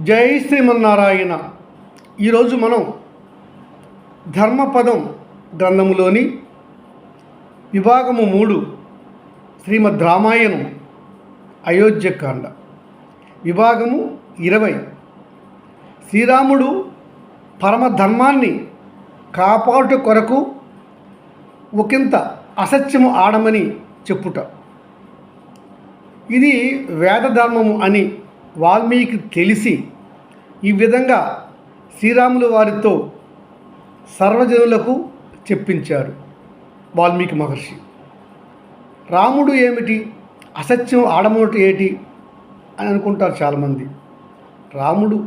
జై శ్రీమన్నారాయణ. ఈరోజు మనం ధర్మపదం గ్రంథములోని విభాగము మూడు శ్రీమద్ రామాయణం అయోధ్యకాండ. విభాగము ఇరవై. శ్రీరాముడు పరమధర్మాన్ని కాపాడు కొరకు ఒకంత అసత్యము ఆడమని చెప్పుట. ఇది వేదధర్మము అని వాల్మీకి తెలిసి ఈ విధంగా శ్రీరాములు వారితో సర్వజనులకు చెప్పించారు వాల్మీకి మహర్షి. రాముడు ఏమిటి? అసత్యం ఆడమోటి ఏటి? అని అనుకుంటారు చాలామంది. రాముడు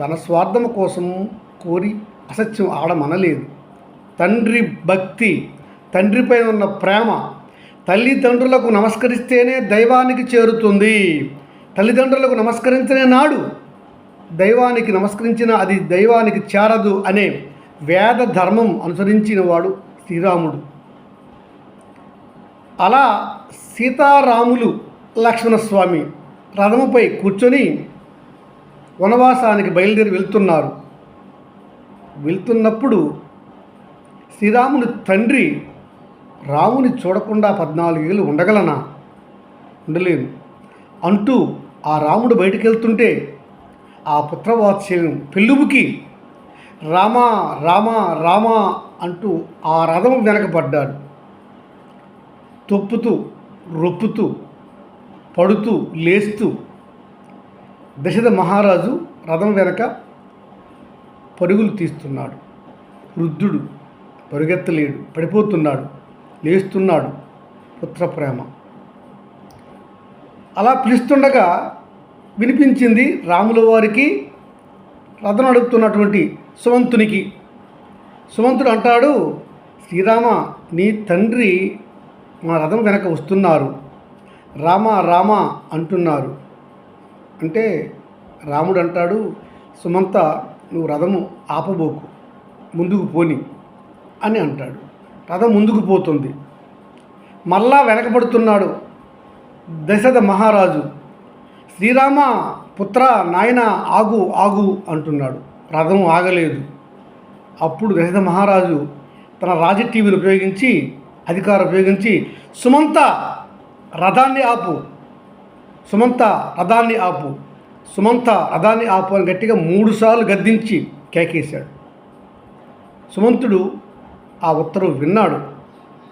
తన స్వార్థం కోసం కోరి అసత్యం ఆడమనలేదు. తండ్రి భక్తి తండ్రిపై ఉన్న ప్రేమ తల్లిదండ్రులకు నమస్కరిస్తేనే దైవానికి చేరుతుంది. తల్లిదండ్రులకు నమస్కరించనే నాడు దైవానికి నమస్కరించిన అది దైవానికి చేరదు అనే వేద ధర్మం అనుసరించిన వాడు శ్రీరాముడు. అలా సీతారాములు లక్ష్మణస్వామి రథముపై కూర్చొని వనవాసానికి బయలుదేరి వెళ్తున్నారు. వెళ్తున్నప్పుడు శ్రీరాముని తండ్రి రాముని చూడకుండా పద్నాలుగేళ్ళు ఉండగలనా? ఉండలేను. అంటూ ఆ రాముడు బయటికి వెళ్తుంటే ఆ పుత్రవాత్సల్యం పెళ్ళుబుకి రామా రామా రామా అంటూ ఆ రథం వెనకబడ్డాడు. తొప్పుతూ రొప్పుతూ పడుతూ లేస్తూ దశద మహారాజు రథం వెనక పరుగులు తీస్తున్నాడు. వృద్ధుడు పరుగెత్తలేడు పడిపోతున్నాడు లేస్తున్నాడు పుత్ర ప్రేమ అలా పిలుస్తుండగా వినిపించింది రాముల వారికి రథం నడుపుతున్నటువంటి సుమంతునికి. సుమంతుడు అంటాడు శ్రీరామ నీ తండ్రి మా రథం వెనక వస్తున్నారు. రామ రామ అంటున్నారు. అంటే రాముడు అంటాడు సుమంత నువ్వు రథము ఆపబోకు ముందుకు పోని అని అంటాడు. రథం ముందుకు పోతుంది. మళ్ళా వెనకబడుతున్నాడు దశరథ మహారాజు శ్రీరామ పుత్ర నాయన ఆగు ఆగు అంటున్నాడు. రథం ఆగలేదు. అప్పుడు దశరథ మహారాజు తన రాజటీవీని ఉపయోగించి అధికారం ఉపయోగించి సుమంత రథాన్ని ఆపు సుమంత రథాన్ని ఆపు సుమంత రథాన్ని ఆపు అని గట్టిగా మూడుసార్లు గద్దించి కేకేశాడు. సుమంతుడు ఆ ఉత్తరం విన్నాడు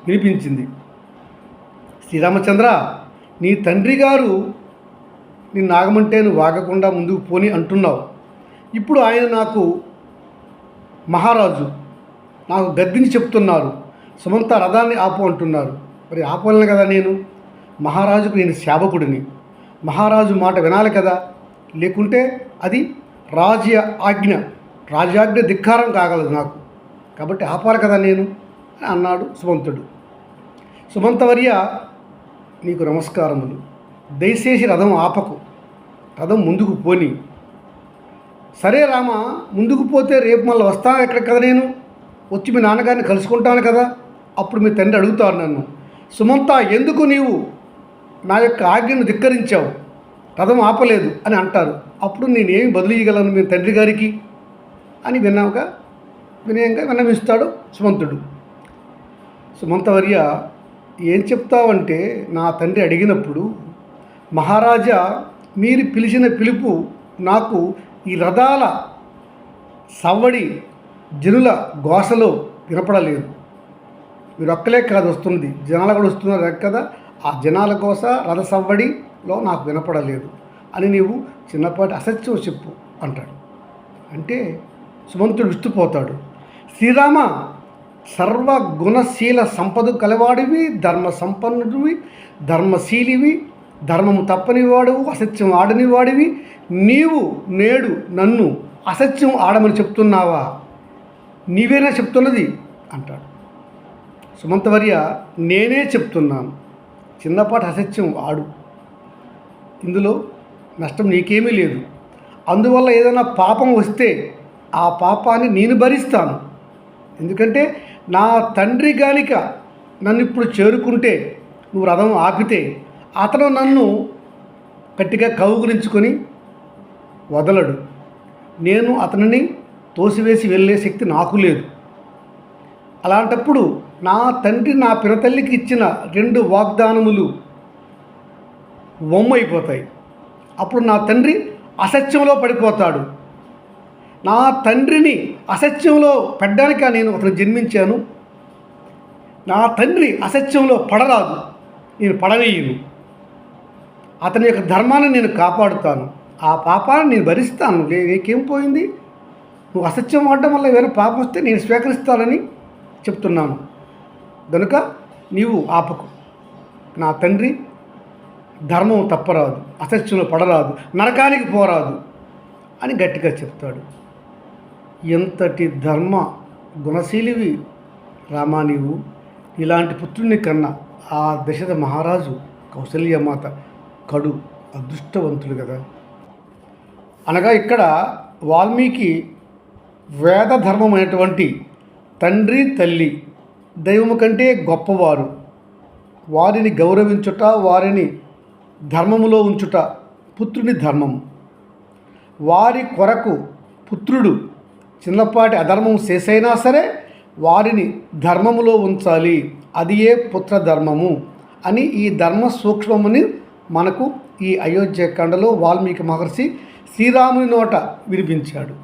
వినిపించింది. శ్రీరామచంద్ర నీ తండ్రి గారు నిన్ను ఆగమంటే నువ్వు ఆగకుండా ముందుకు పోని అంటున్నావు. ఇప్పుడు ఆయన నాకు మహారాజు నాకు గద్దించి చెప్తున్నారు. సుమంత రథాన్ని ఆపు అంటున్నారు. మరి ఆపలను కదా నేను? మహారాజుకు నేను సేవకుడిని. మహారాజు మాట వినాలి కదా? లేకుంటే అది రాజ్య ఆజ్ఞ రాజాజ్ఞ ధిక్కారం కాగలదు నాకు. కాబట్టి ఆపాలి కదా నేను? అని అన్నాడు సుమంతుడు. సుమంతవర్య నీకు నమస్కారములు. దయచేసి రథం ఆపకు. రథం ముందుకు పోని. సరే రామ ముందుకు పోతే రేపు మళ్ళీ వస్తాను ఎక్కడ కదా నేను? వచ్చి మీ నాన్నగారిని కలుసుకుంటాను కదా? అప్పుడు మీ తండ్రి అడుగుతారు నన్ను. సుమంత ఎందుకు నీవు నా యొక్క ఆజ్ఞను ధిక్కరించావు? రథం ఆపలేదు అని అంటారు. అప్పుడు నేనేమి బదులు ఇవ్వగలను మీ తండ్రి గారికి? అని విన్నాక వినయంగా విన్నవిస్తాడు సుమంతుడు. సుమంతవర్య ఏం చెప్తావంటే నా తండ్రి అడిగినప్పుడు మహారాజా మీరు పిలిచిన పిలుపు నాకు ఈ రథాల సవ్వడి జనుల గోసలో వినపడలేదు. మీరు ఒక్కలే కాదు వస్తుంది జనాలు కూడా వస్తున్నారు కదా ఆ జనాల గోస రథ సవ్వడిలో నాకు వినపడలేదు. అని నీవు చిన్నపాటి అసత్యం చెప్పు అంటాడు. అంటే సుమంతుడు విస్తుపోతాడు. శ్రీరామ సర్వ గుణశీల సంపద కలవాడివి ధర్మ సంపన్నుడివి ధర్మశీలివి ధర్మము తప్పని వాడువు అసత్యం ఆడని వాడివి నీవు నేడు నన్ను అసత్యం ఆడమని చెప్తున్నావా? నీవేనా చెప్తున్నది? అంటాడు. సుమంతవర్య నేనే చెప్తున్నాను. చిన్నపాటి అసత్యం ఆడు. ఇందులో నష్టం నీకేమీ లేదు. అందువల్ల ఏదైనా పాపం వస్తే ఆ పాపాన్ని నేను భరిస్తాను. ఎందుకంటే నా తండ్రి గానిక నన్ను ఇప్పుడు చేరుకుంటే నువ్వు రథం ఆపితే అతను నన్ను గట్టిగా కౌగులించుకొని వదలడు. నేను అతనిని తోసివేసి వెళ్ళే శక్తి నాకు లేదు. అలాంటప్పుడు నా తండ్రి నా పినతల్లికి ఇచ్చిన రెండు వాగ్దానములు బొమ్మైపోతాయి అప్పుడు నా తండ్రి అసత్యంలో పడిపోతాడు. నా తండ్రిని అసత్యంలో పెట్టడానిక నేను అతను జన్మించాను? నా తండ్రి అసత్యంలో పడరాదు. నేను పడవేయను. అతని యొక్క ధర్మాన్ని నేను కాపాడుతాను. ఆ పాపాన్ని నేను భరిస్తాను. నీకేం పోయింది? నువ్వు అసత్యం ఆడడం వల్ల వేరే పాపం వస్తే నేను స్వీకరిస్తానని చెప్తున్నాను. కనుక నీవు ఆపకు. నా తండ్రి ధర్మం తప్పరాదు. అసత్యంలో పడరాదు. నరకానికి పోరాదు అని గట్టిగా చెప్తాడు. ఎంతటి ధర్మ గుణశీలివి రామా నీవు ఇలాంటి పుత్రుని కన్నా ఆ దశరథ మహారాజు కౌశల్యమాత కడు అదృష్టవంతుడు కదా అనగా ఇక్కడ వాల్మీకి వేద ధర్మమైనటువంటి తండ్రి తల్లి దైవము కంటే గొప్పవారు. వారిని గౌరవించుట వారిని ధర్మములో ఉంచుట పుత్రుని ధర్మము. వారి కొరకు పుత్రుడు చిన్నపాటి అధర్మం చేసైనా సరే వారిని ధర్మములో ఉంచాలి. అది ఏ పుత్ర ధర్మము? అని ఈ ధర్మ సూక్ష్మముని మనకు ఈ అయోధ్యకాండలో వాల్మీకి మహర్షి శ్రీరాముని నోట వినిపించాడు.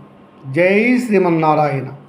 జై శ్రీమన్నారాయణ.